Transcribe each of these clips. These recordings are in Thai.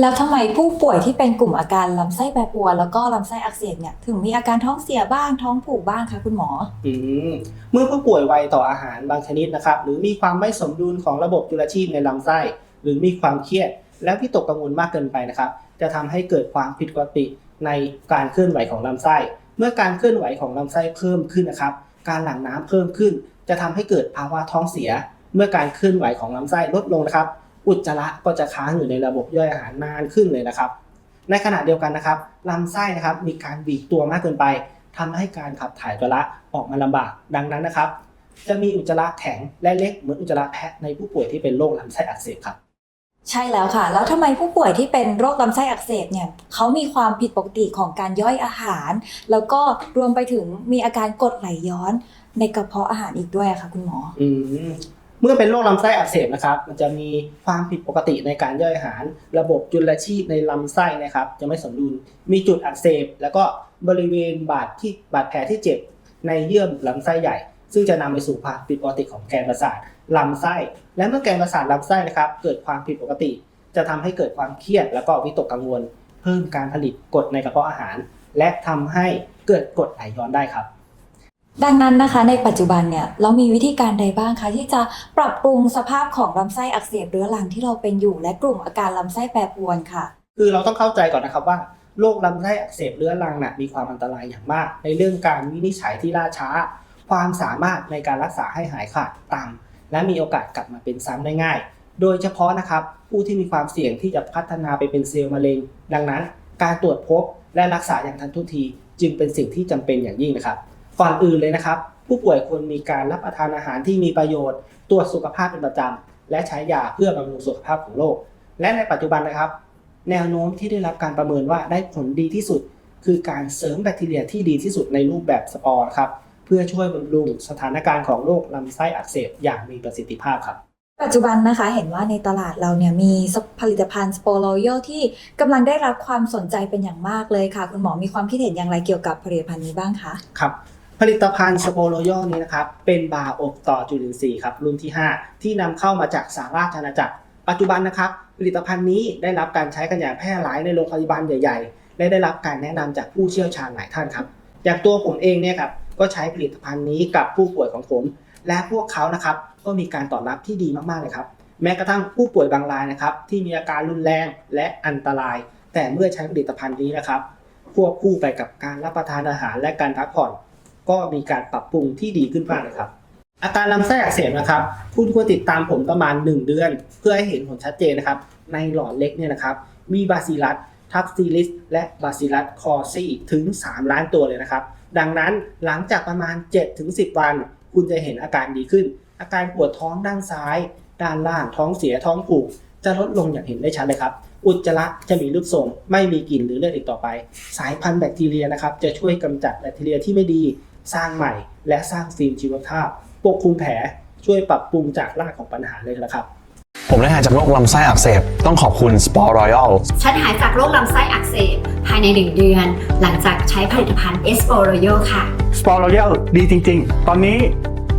แล้วทำไมผู้ป่วยที่เป็นกลุ่มอาการลำไส้แปรปรวนแล้วก็ลำไส้อักเสบเนี่ยถึงมีอาการท้องเสียบ้างท้องผูกบ้างคะคุณหมอ อืมเมื่อผู้ป่วยไวต่ออาหารบางชนิดนะครับ หรือมีความไม่สมดุลของระบบจุลชีพในลำไส้ หรือมีความเครียด และวิตกกังวลมากเกินไปนะครับ จะทำให้เกิดความผิดปกติในการเคลื่อนไหวของลำไส้ เมื่อการเคลื่อนไหวของลำไส้เพิ่มขึ้นนะครับ การหลั่งน้ำเพิ่มขึ้น จะทำให้เกิดภาวะท้องเสีย เมื่อการเคลื่อนไหวของลำไส้ลดลงนะครับ อุจจาระก็จะค้างอยู่ในระบบย่อยอาหารนานขึ้นเลยนะครับ ในขณะเดียวกันนะครับลำไส้นะครับมีการบีบตัวมากเกินไปทำให้การขับถ่ายอุจจาระออกมาลำบากดังนั้นนะครับ จะมีอุจจาระแข็งและเล็กเหมือนอุจจาระแพะในผู้ป่วยที่เป็นโรคลำไส้อักเสบครับใช่แล้วค่ะ แล้วทำไมผู้ป่วยที่เป็นโรคลำไส้อักเสบเนี่ยเขามีความผิดปกติของการย่อยอาหาร แล้วก็รวมไปถึงมีอาการกรดไหลย้อนในกระเพาะอาหารอีกด้วยอะค่ะคุณหมอ อืม เมื่อเป็นโรคลำไส้อักเสบนะครับ มันจะมีความผิดปกติในการย่อยอาหาร ระบบจุลชีพในลำไส้นะครับ จะไม่สมดุล มีจุดอักเสบ แล้วก็บริเวณบาดที่บาดแผลที่เจ็บในเยื่อบุลำไส้ใหญ่ ซึ่งจะนำไปสู่ความผิดปกติของแกนประสาทลำไส้ และเมื่อแกนประสาทลำไส้นะครับ เกิดความผิดปกติ จะทำให้เกิดความเครียด แล้วก็วิตกกังวล เพิ่มการผลิตกรดในกระเพาะอาหาร และทำให้เกิดกรดไหลย้อนได้ครับ ดังนั้นนะคะในปัจจุบันเนี่ยเรามีวิธีการใดบ้างคะที่จะปรับปรุงสภาพของลำไส้อักเสบเรื้อรังที่เราเป็นอยู่ และกลุ่มอาการลำไส้แปรปรวนค่ะ คือเราต้องเข้าใจก่อนนะครับว่าโรคลำไส้อักเสบเรื้อรังน่ะมีความอันตรายอย่างมาก ในเรื่องการวินิจฉัยที่ล่าช้า ความสามารถในการรักษาให้หายขาดต่ำและมีโอกาสกลับมาเป็นซ้ำได้ง่าย โดยเฉพาะนะครับผู้ที่มีความเสี่ยงที่จะพัฒนาไปเป็นเซลล์มะเร็ง ดังนั้น การตรวจพบและรักษาอย่างทันท่วงที จึงเป็นสิ่งที่จำเป็นอย่างยิ่งนะครับ ก่อนอื่นเลยนะครับ ผู้ป่วยควรมีการรับประทานอาหารที่มีประโยชน์ตรวจสุขภาพเป็นประจำและใช้ยาเพื่อบำรุงสุขภาพของโรคและในปัจจุบันนะครับ แนวโน้มที่ได้รับการประเมินว่าได้ผลดีที่สุด คือการเสริมแบคทีเรียที่ดีที่สุดในรูปแบบสปอร์ครับเพื่อช่วยบำรุงสถานการณ์ของโรคลำไส้อักเสบอย่างมีประสิทธิภาพครับปัจจุบันนะคะเห็นว่าในตลาดเราเนี่ยมีผลิตภัณฑ์สโปโลโยที่กำลังได้รับความสนใจเป็นอย่างมากเลยค่ะ คุณหมอมีความคิดเห็นอย่างไรเกี่ยวกับผลิตภัณฑ์นี้บ้างคะครับ ผลิตภัณฑ์สโปโลโยนี้นะครับเป็นบาร์อบต่อจุลินทรีย์ครับรุ่นที่ 5 ที่นำเข้ามาจากสหราชอาณาจักร ปัจจุบันนะครับผลิตภัณฑ์นี้ได้รับการใช้กันอย่างแพร่หลายในโรงพยาบาลใหญ่ๆ และได้รับการแนะนำจากผู้เชี่ยวชาญหลายท่านครับอย่างตัวผมเองเนี่ยครับก็ใช้ผลิตภัณฑ์นี้กับผู้ป่วยของผม และพวกเขานะครับก็มีการตอบรับที่ดีมากๆเลยครับแม้กระทั่งผู้ป่วยบางรายนะครับที่มีอาการรุนแรงและอันตราย แต่เมื่อใช้ผลิตภัณฑ์นี้นะครับควบคู่ไปกับการรับประทานอาหารและการพักผ่อน ก็มีการปรับปรุงที่ดีขึ้นมากเลยครับ อาการลำไส้อักเสบนะครับ คุณควรติดตามผมประมาณ 1 เดือน เพื่อให้เห็นผลชัดเจนนะครับ ในหลอดเล็กเนี่ยนะครับ มีบาซิลัสทับซิลิสและบาซิลัสคอซีถึง 3 ล้านตัวเลยนะครับ ดังนั้นหลังจากประมาณ 7-10 วัน คุณจะเห็นอาการดีขึ้น อาการปวดท้องด้านซ้าย ด้านล่างท้องเสียท้องผูก จะลดลงอย่างเห็นได้ชัดเลยครับ อุจจาระจะมีรูปทรงไม่มีกลิ่นหรือเลือดอีกต่อไป สายพันธุ์แบคทีเรียนะครับ จะช่วยกำจัดแบคทีเรียที่ไม่ดี สร้างใหม่ และสร้างฟิล์มชีวภาพปกคลุมแผลช่วยปรับปรุงจากรากของปัญหาเลยนะครับ ผมได้หายจากโรคลำไส้อักเสบ ต้องขอบคุณ Sport Royal ฉันหายจากโรคลำไส้อักเสบ ภายใน 1 เดือน หลังจากใช้ผลิตภัณฑ์ e s p o r o y o ค่ะสปอร์ o ร a l ดีจริง ๆ ตอนนี้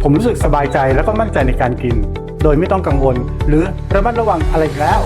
ผมรู้สึกสบายใจแล้วก็มั่นใจในการกิน โดยไม่ต้องกังวล หรือระมัดระวังอะไรอีกแล้ว